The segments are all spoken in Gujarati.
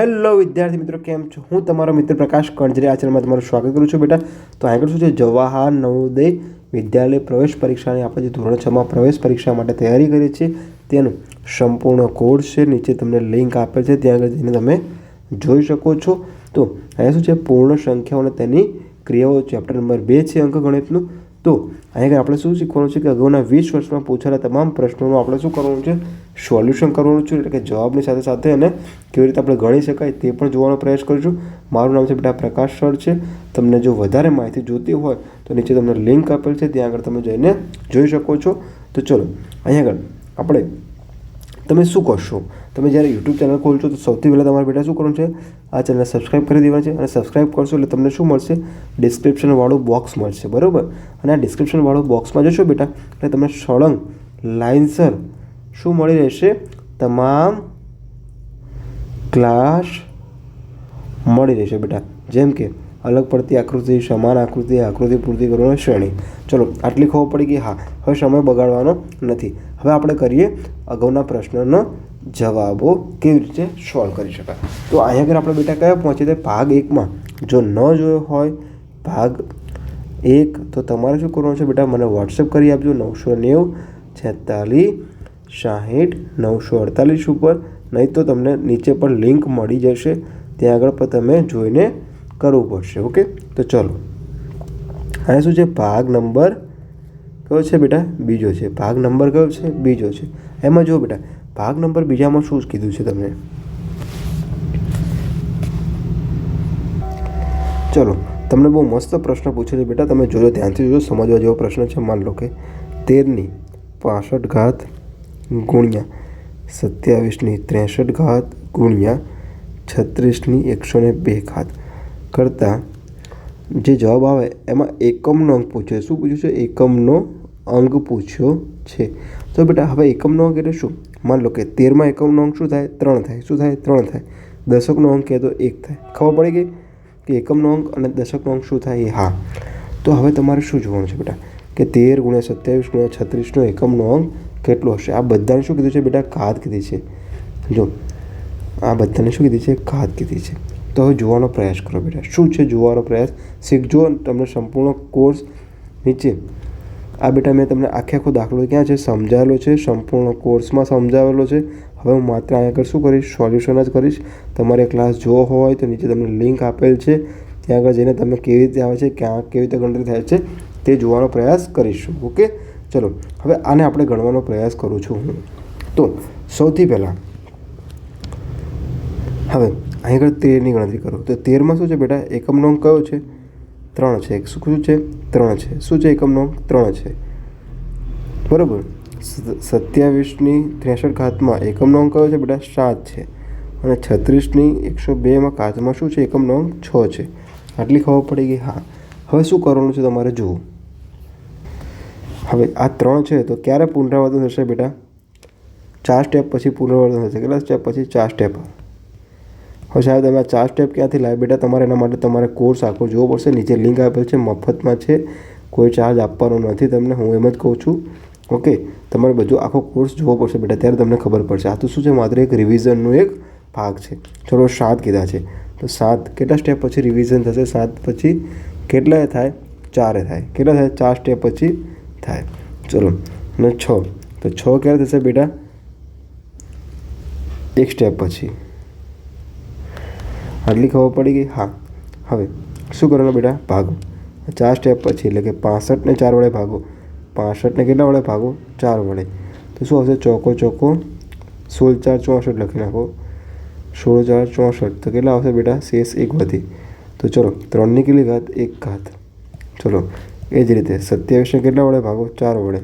હેલો વિદ્યાર્થી મિત્રો, કેમ છો? હું તમારો મિત્ર પ્રકાશ કણજરી આ ચેનલમાં તમારું સ્વાગત કરું છું. બેટા, તો આગળ શું છે જવાહર નવોદય વિદ્યાલય પ્રવેશ પરીક્ષાની આપણે જે ધોરણ છમાં પ્રવેશ પરીક્ષા માટે તૈયારી કરી છે, તેનું સંપૂર્ણ કોર્સ છે. નીચે તમને લિંક આપેલ છે, ત્યાં આગળ જઈને તમે જોઈ શકો છો. તો અહીંયા શું છે? પૂર્ણ સંખ્યાઓ અને તેની ક્રિયાઓ ચેપ્ટર નંબર બે છે અંક ગણિતનું. તો અહીંયા આપણે શું શીખવાનું છે કે અગાઉના વીસ વર્ષમાં પૂછાયેલા તમામ પ્રશ્નોનું આપણે શું કરવાનું છે? સોલ્યુશન કરવાનું છે, એટલે કે જવાબની સાથે સાથે અને કેવી રીતે આપણે ગણી શકાય તે પણ જોવાનો પ્રયાસ કરીશું. મારું નામ છે બેટા પ્રકાશ સર છે. તમને જો વધારે માહિતી જોતી હોય, તો નીચે તમને લિંક આપેલ છે, ત્યાં આગળ તમે જઈને જોઈ શકો છો. તો ચલો, અહીંયા આગળ આપણે, તમે શું કરશો? તમે જ્યારે યુટ્યુબ ચેનલ ખોલશો, તો સૌથી પહેલાં તમારે બેટા શું કરવાનું છે? આ ચેનલ સબસ્ક્રાઈબ કરી દેવાનું છે અને સબસ્ક્રાઇબ કરશો એટલે તમને શું મળશે? ડિસ્ક્રિપ્શનવાળું બોક્સ મળશે, બરાબર? અને આ ડિસ્ક્રિપ્શનવાળું બોક્સમાં જશો બેટા, એટલે તમને સળંગ લાઇનસર શું મળી રહેશે? તમામ ક્લાસ મળી રહેશે બેટા. જેમ કે અલગ પડતી આકૃતિ, સમાન આકૃતિ આકૃતિ પૂર્તિ કરવાની શ્રેણી. ચલો, આટલી ખબર પડી ગઈ? હા. હવે સમય બગાડવાનો નથી. હવે આપણે કરીએ અગાઉના પ્રશ્નનો જવાબો કેવી રીતે સોલ્વ કરી શકાય. તો અહીંયા આગળ આપણે બેટા કયા પહોંચીએ તે ભાગ એકમાં. જો ન જોયો હોય, ભાગ એક, તો તમારે શું કરવાનું છે બેટા? મને વોટ્સએપ કરી આપજો. નવસો નેવું છેતાલીસ સાહીઠ, નવસો અડતાલીસ ઉપર. નહીં તો તમને નીચે પણ લિંક મળી જશે. ત્યાં આગળ પણ તમે જોઈને કરવું પડશે ઓકે તો ચલો. અહીંયા શું છે? ભાગ નંબર કયો છે બેટા? બીજો છે. ભાગ નંબર કયો છે? બીજો છે. એમાં જુઓ બેટા, ભાગ નંબર બીજામાં શું કીધું છે તમને? ચલો, તમને બહુ મસ્ત પ્રશ્ન પૂછ્યો છે બેટા. તમે જોજો, ધ્યાનથી જોજો. સમજવા જેવો પ્રશ્ન છે માન લો કે તેરની પાસઠ ઘાત ગુણ્યા સત્યાવીસની ત્રેસઠ ઘાત ગુણ્યા છત્રીસની એકસો ને બે ઘાત કરતાં જે જવાબ આવે એમાં એકમનો અંક પૂછ્યો શું પૂછ્યું છે? એકમનો અંક પૂછ્યો છે. તો બેટા હવે એકમનો અંક એટલે શું? માન લો કે તેરમાં એકમનો અંક શું થાય? ત્રણ થાય. શું થાય? ત્રણ થાય. દશકનો અંક કહે તો એક થાય. ખબર પડી ગઈ કે એકમનો અંક અને દશકનો અંક શું થાય? એ હા. તો હવે તમારે શું જોવાનું છે બેટા? કે તેર ગુણ્યા સત્યાવીસ ગુણ્યા છત્રીસનો એકમનો અંક કેટલો હશે? આ બધાને શું કીધું છે બેટા? ઘાત કીધી છે. જો, આ બધાને શું કીધી છે? ઘાત કીધી છે. તો હવે જોવાનો પ્રયાસ કરો બેટા. શું છે જોવાનો પ્રયાસ? શીખજો તમને સંપૂર્ણ કોર્સ નીચે. આ બેટા મેં તમને આખે આખો દાખલો ક્યાં છે? સમજાવેલો છે. સંપૂર્ણ કોર્સમાં સમજાવેલો છે. હવે હું માત્ર અહીંયા આગળ શું કરીશ? સોલ્યુશન જ કરીશ. તમારે ક્લાસ જોવો હોય તો નીચે તમને લિંક આપેલ છે. ત્યાં આગળ જઈને તમે કેવી રીતે આવે છે? ક્યાં કેવી રીતે ગણતરી થાય છે? તે જોવાનો પ્રયાસ કરીશું. ઓકે? ચલો, હવે આને આપણે ગણવાનો પ્રયાસ કરું છું હું. તો, સૌથી પહેલાં, હવે અહીં આગળ તેરની ગણતરી કરો. તો તેરમાં શું છે બેટા? એકમનો અંક કયો છે? ત્રણ છે. શું છે? ત્રણ છે. શું છે એકમનો અંક? ત્રણ છે. બરાબર? સત્યાવીસની ત્રેસઠ ઘાતમાં એકમનો અંક કયો છે બેટા? સાત છે. અને છત્રીસની એકસો બેમાં કાચમાં શું છે? એકમનો અંક છ છે. આટલી ખબર પડી ગઈ? હા. હવે શું કરવાનું છે તમારે? જુઓ. હવે આ ત્રણ છે તો ક્યારે પુનરાવર્તન થશે બેટા? ચાર સ્ટેપ પછી પુનરાવર્તન થશે. કેટલા સ્ટેપ પછી? ચાર સ્ટેપ હવે સાહેબ, તમે આ ચાર સ્ટેપ ક્યાંથી લાવે બેટા, તમારે એના માટે તમારે કોર્સ આખો જોવો પડશે. નીચે લિંક આપેલ છે, મફતમાં છે. કોઈ ચાર્જ આપવાનો નથી તમને, હું એમ જ કહું છું. ઓકે તમારે બધું આખો કોર્સ જોવો પડશે બેટા. ત્યારે તમને ખબર પડશે. આ તો શું છે? માત્ર એક રિવિઝનનો એક ભાગ છે. ચલો, સાત કીધા છે. તો સાત કેટલા સ્ટેપ પછી રિવિઝન થશે? સાત પછી કેટલા થાય? ચારે થાય. કેટલા થાય? ચાર સ્ટેપ પછી થાય. ચલો, અને છ. તો છ ક્યારે થશે બેટા? એક સ્ટેપ પછી. આટલી ખબર પડી ગઈ? હા. હવે, શું કરવાનું બેટા? ભાગો. ચાર સ્ટેપ પછી, એટલે કે પાસઠને ચાર વડે ભાગો. પાસઠને કેટલા વડે ભાગો? ચાર વડે. તો શું આવશે? ચોકો ચોકો. સોળ ચાર ચોસઠ લખી નાખો. સોળ ચાર ચોસઠ. તો કેટલા આવશે બેટા? શેષ એક વધી તો ચલો, ત્રણની કેટલી ઘાત? એક ઘાત. ચલો એ જ રીતે સત્યાવીસને કેટલા વડે? ભાગો, ચાર વડે.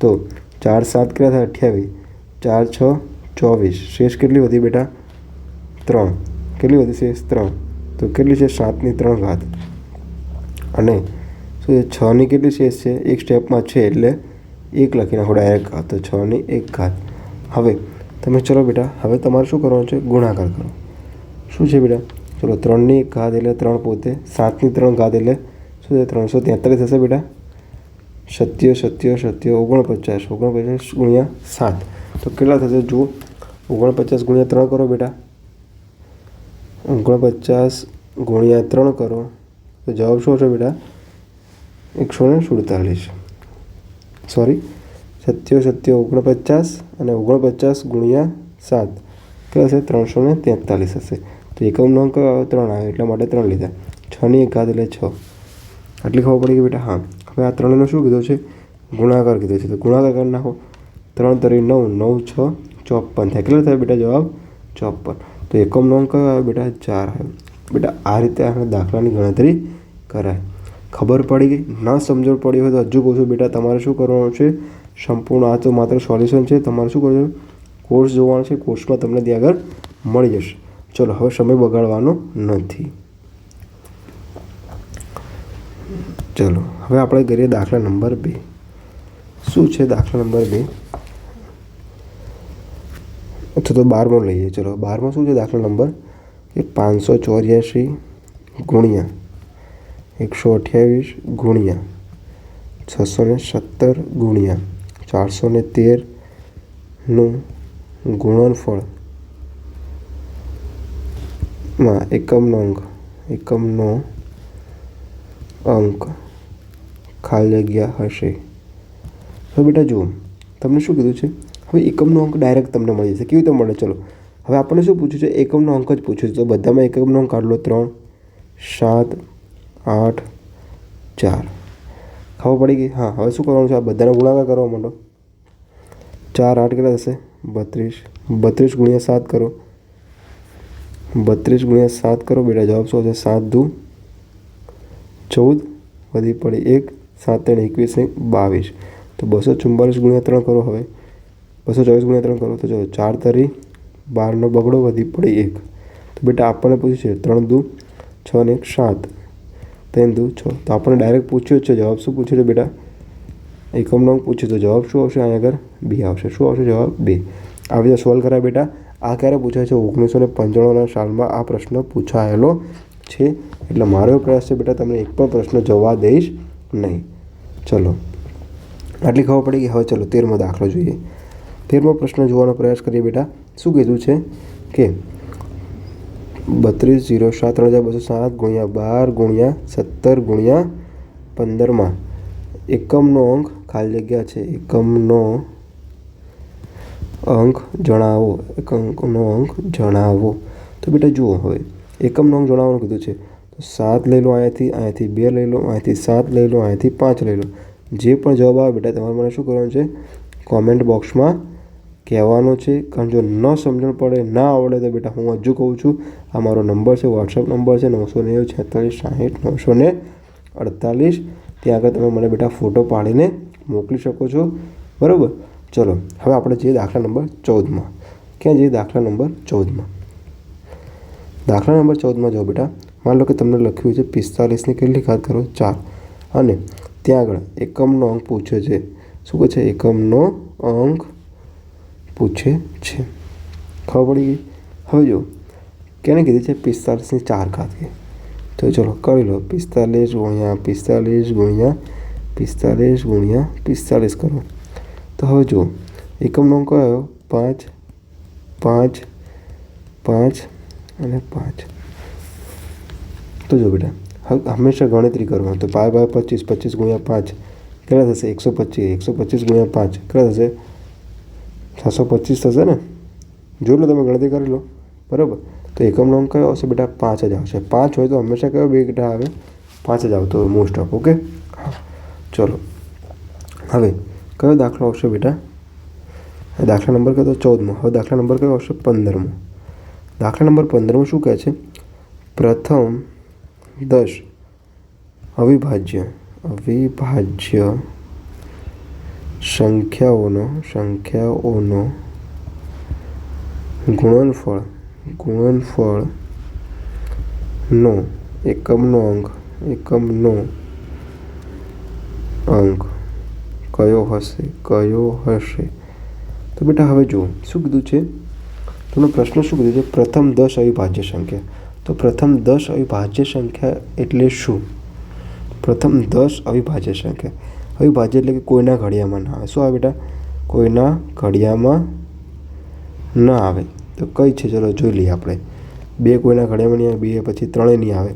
તો ચાર સાત કેટલા થાય અઠ્યાવીસ. ચાર છ, ચોવીસ. શેષ કેટલી વધી બેટા? ત્રણ. કેટલી વધી શેષ? ત્રણ. તો કેટલી છે? સાતની ત્રણ ઘાત. અને શું છે? છની કેટલી શેષ છે? એક સ્ટેપમાં છે એટલે એક લખી નાખો ડાયરેક્ટ ઘાત. તો છની એક ઘાત. હવે તમે ચલો બેટા, હવે તમારે શું કરવાનું છે? ગુણાકાર કરો. શું છે બેટા? ચલો ત્રણની એક ઘાત એટલે ત્રણ પોતે, સાતની ત્રણ ઘાત એટલે શું છે, ત્રણસો તેતાલીસ થશે બેટા? સત્ય સત્ય સત્ય, ઓગણપચાસ ઓગણપચાસ ગુણ્યા સાત. તો કેટલા થશે જુઓ? ઓગણપચાસ ગુણ્યા ત્રણ કરો બેટા. ઓગણપચાસ ગુણ્યા ત્રણ કરો. તો જવાબ શું હશે બેટા? એકસો ને સુડતાલીસ. સોરી સત્યો સત્યો, ઓગણપચાસ અને ઓગણપચાસ ગુણ્યા સાત. કેટલા હશે ત્રણસો ને તેતાલીસ હશે. તો એકમનો અંક ત્રણ આવે, એટલા માટે ત્રણ લીધા. છની એકાદ એટલે છ. આટલી ખબર પડી કે બેટા, હા. હવે આ ત્રણનો શું કીધું છે? ગુણાકાર કીધો છે. તો ગુણાકાર કરી નાખો. ત્રણ તરી નવ નવ છ, ચોપન. થાય. કેટલો થાય બેટા જવાબ? ચોપન. તો એકમનો અંક કયો આવે બેટા? ચાર આવ્યો બેટા, આ રીતે આપણે દાખલાની ગણતરી કરાય. ખબર પડી ગઈ? ન સમજણ પડી હોય તો હજુ કહું છું બેટા, તમારે શું કરવાનું છે? સંપૂર્ણ, આ તો માત્ર સોલ્યુશન છે. તમારે શું કરવાનું કોર્સ જોવાનો છે. કોર્સમાં તમને ત્યાં આગળ મળી જશે. ચલો, હવે સમય બગાડવાનો નથી. ચલો, હવે આપણે કરીએ દાખલા નંબર બે. શું છે દાખલા નંબર બે? અથવા તો બારમો લઈએ, ચલો. બારમો શું છે દાખલા નંબર? કે પાંચસો ચોર્યાસી ગુણ્યા. એકસો અઠ્યાવીસ ગુણ્યા. છસો ને સત્તર ગુણ્યા. ચારસો ને તેરનું ગુણનફળમાં એકમનો અંક એકમનો અંક. ખાલી જગ્યા હશે. હવે બેટા જુઓ, તમને શું કીધું છે? હવે એકમનો અંક ડાયરેક્ટ તમને મળી જશે. કેવી રીતે મળે? ચલો. હવે આપણને શું પૂછ્યું છે? એકમનો અંક જ પૂછ્યું છે. તો બધામાં એકમનો અંક કાઢ ત્રણ, સાત, આઠ, ચાર. ખબર પડી ગઈ? હા, હવે શું કરવાનું છે? આ બધાને ગુણાકાર કરવા માંડો. ચાર આઠ કેટલા થશે? બત્રીસ. બત્રીસ ગુણ્યા સાત કરો. બત્રીસ ગુણ્યા સાત કરો. બેટા જવાબ શું હશે? સાત દુ. ચૌદ વધી પડી એક. સાત ત્રણ એકવીસને બાવીસ. તો બસો ચુમ્માલીસ ગુણ્યા ત્રણ કરો હવે. બસો ચોવીસ ગુણ્યા ત્રણ કરો. તો જો ચાર તરી બારનો બગડો વધી પડી એક. તો બેટા આપણને પૂછ્યું છે, ત્રણ દુ છ ને એક સાત. ત્રણ દુ છ. તો આપણને ડાયરેક્ટ પૂછ્યું છે, જવાબ શું પૂછ્યું છે બેટા? એકમનો પૂછ્યું. તો જવાબ શું આવશે અહીંયા આગળ? બી આવશે. શું આવશે? જવાબ બે. આવી રીતે સોલ્વ કરાય બેટા. આ ક્યારે પૂછાય છે? ઓગણીસો ને પંચાણુંના સાલમાં આ પ્રશ્ન પૂછાયેલો છે. એટલે મારો પ્રયાસ છે બેટા, તમને એક પણ પ્રશ્ન જવા દઈશ. નહીં. ચલો. આટલી ખબર પડી ગઈ. હવે ચલો, તેરમો દાખલો જોઈએ. તેરમો પ્રશ્ન જોવાનો પ્રયાસ કરીએ બેટા. શું કીધું છે કે બત્રીસ જીરો સાત ત્રણ હજાર બસો સાત ગુણ્યા બાર ગુણ્યા સત્તર ગુણ્યા પંદરમાં એકમનો અંક ખાલી જગ્યા છે. એકમનો અંક જણાવો. એકમનો અંક જણાવો. તો બેટા જુઓ હવે. એકમનો અંક જણાવવાનું કીધું છે. સાત લઈ લો અહીંયાથી અહીંયાથી બે લઈ લો અહીંયાથી સાત લઈ લો અહીંયાથી પાંચ લઈ લો. જે પણ જવાબ આવે બેટા, તમારે મને શું કરવાનું છે? કોમેન્ટ બોક્સમાં કહેવાનો છે, કારણ જો ન સમજણ પડે, ના આવડે તો બેટા હું હજુ કહું છું, આ મારો નંબર છે વોટ્સઅપ નંબર છે, નવસો નેવું છેતાલીસ સાહીઠ, નવસો ને અડતાલીસ. ત્યાં આગળ તમે મને બેટા ફોટો પાડીને મોકલી શકો છો. બરાબર? ચલો, હવે આપણે જઈએ દાખલા નંબર ચૌદમાં. ક્યાં જઈએ? દાખલા નંબર ચૌદમાં. દાખલા નંબર ચૌદમાં જાઓ બેટા. માન લો કે તમને લખ્યું છે પિસ્તાલીસની કેટલી ઘાત કરો? ચાર. અને ત્યાં આગળ એકમનો અંક પૂછે છે. શું કહે છે? એકમનો અંક પૂછે છે. ખબર પડી ગઈ? હવે જો કેને કીધી છે પિસ્તાલીસની ચાર ઘાત કે? તો ચલો કરી લો. પિસ્તાલીસ ગુણ્યા પિસ્તાલીસ ગુણ્યા પિસ્તાલીસ ગુણ્યા પિસ્તાલીસ કરો. તો હવે જુઓ. એકમનો અંક કયો? પાંચ પાંચ પાંચ અને પાંચ. તો જો બેટા હંમેશા ગણતરી કરવા તો પાંચ બાય પચીસ પચીસ ગુણ્યા પાંચ, કેટલા થશે? એકસો પચીસ એકસો પચીસ ગુણ્યા પાંચ, કેટલા થશે? છસો પચીસ થશે ને? જોઈ લો તમે ગણતરી કરી લો. બરાબર? તો એકમનો અંક કયો આવશે બેટા? પાંચ જ આવશે. પાંચ હોય તો હંમેશા કયો બે બેટા આવે? પાંચ જ આવતો મોસ્ટ ઓફ ઓકે હા. ચલો. હવે, કયો દાખલો આવશે બેટા? દાખલા નંબર કયો તો ચૌદમો. હવે દાખલા નંબર કયો આવશે? પંદરમો. દાખલા નંબર પંદરમો શું કહે છે? પ્રથમ દસ. અવિભાજ્ય. અવિભાજ્ય સંખ્યાઓનો સંખ્યાઓનો ગુણનફળ ગુણનફળ નો એકમનો અંક એકમનો અંક. કયો હશે કયો હશે? તો બેટા હવે જુઓ, શું કીધું છે? તમને પ્રશ્ન શું કીધું છે? પ્રથમ દસ અવિભાજ્ય સંખ્યા. તો પ્રથમ દસ અવિભાજ્ય સંખ્યા એટલે શું? પ્રથમ દસ અવિભાજ્ય સંખ્યા. અવિભાજ્ય એટલે કે કોઈના ઘડિયામાં ના આવે. શું આવે બેટા? કોઈના ઘડિયામાં ન આવે. તો કઈ છે? ચલો જોઈ લઈએ આપણે. બે કોઈના ઘડિયામાં નહીં આવે, બે પછી ત્રણેય નહીં આવે.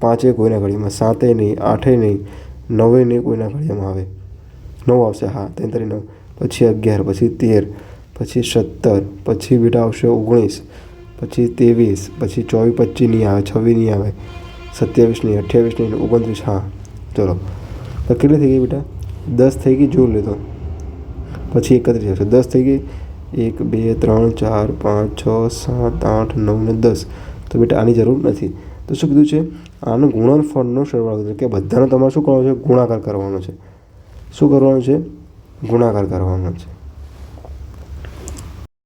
પાંચે કોઈના ઘડિયામાં સાતેય નહીં આઠેય નહીં, નવે નહીં કોઈના ઘડિયામાં આવે. નવ આવશે. હા તેત્રીસ નવ. પછી અગિયાર, પછી તેર, પછી સત્તર, પછી બેટા આવશે ઓગણીસ પછી ત્રેવીસ, પછી ચોવીસ, પચીસ નહીં આવે, છવ્વીસ નહીં આવે, સત્યાવીસ નહીં અઠ્યાવીસ નહીં ઓગણત્રીસ, હા, ચલો. તો કેટલી થઈ ગઈ બેટા? દસ થઈ ગઈ, જોઈ લેતો. પછી એકત્રીસ આવશે. દસ થઈ ગઈ, એક, બે, ત્રણ, ચાર, પાંચ, છ, સાત, આઠ, નવ ને દસ. તો બેટા આની જરૂર નથી. તો શું કીધું છે? આનો ગુણનફળનો સરવાળો એટલે કે બધાનો તમારે શું કરવાનો છે? ગુણાકાર કરવાનો છે. શું કરવાનું છે? ગુણાકાર કરવાનો છે.